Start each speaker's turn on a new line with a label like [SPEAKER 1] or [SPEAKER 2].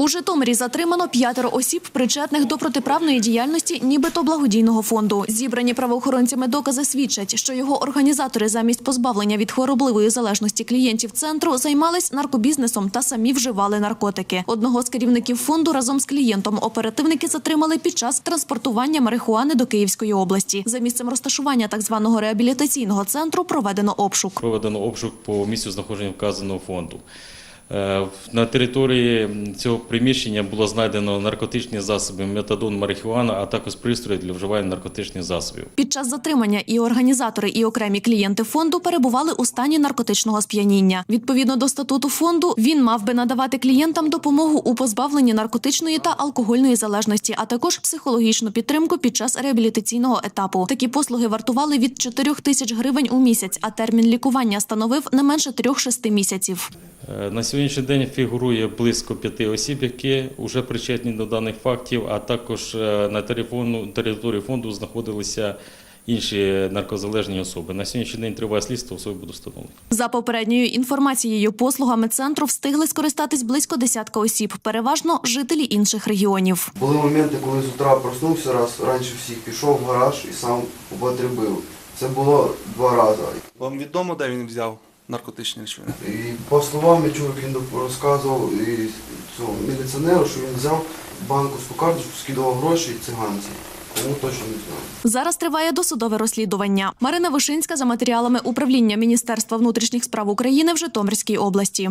[SPEAKER 1] У Житомирі затримано п'ятеро осіб, причетних до протиправної діяльності, нібито благодійного фонду. Зібрані правоохоронцями докази свідчать, що його організатори замість позбавлення від хворобливої залежності клієнтів центру займались наркобізнесом та самі вживали наркотики. Одного з керівників фонду разом з клієнтом оперативники затримали під час транспортування марихуани до Київської області. За місцем розташування так званого реабілітаційного центру проведено обшук.
[SPEAKER 2] Проведено обшук по місцю знаходження вказаного фонду. Е, На території цього приміщення було знайдено наркотичні засоби, метадон, марихуана, а також пристрої для вживання наркотичних засобів.
[SPEAKER 1] Під час затримання і організатори, і окремі клієнти фонду перебували у стані наркотичного сп'яніння. Відповідно до статуту фонду, він мав би надавати клієнтам допомогу у позбавленні наркотичної та алкогольної залежності, а також психологічну підтримку під час реабілітаційного етапу. Такі послуги вартували від 4 тисяч гривень у місяць, а термін лікування становив не менше 3-6 місяців.
[SPEAKER 2] Е, На сьогоднішній день фігурує близько п'яти осіб, які вже причетні до даних фактів, а також е, на території фонду знаходилися інші наркозалежні особи. На сьогоднішній день триває слідство, особи будуть встановлені.
[SPEAKER 1] За попередньою інформацією, послугами центру встигли скористатись близько десятка осіб, переважно жителі інших регіонів.
[SPEAKER 3] Були моменти, коли з утра проснувся раз, раніше всіх пішов в гараж і сам употребив. Це було два рази.
[SPEAKER 4] Вам відомо, де він взяв наркотичні речовини?
[SPEAKER 3] І по словам я чув, як він розказував і цьому міліціонеру, що він взяв банковську карточку, скидував гроші циганці. Тому точно не знаю.
[SPEAKER 1] Зараз триває досудове розслідування. Марина Вишинська за матеріалами управління Міністерства внутрішніх справ України в Житомирській області.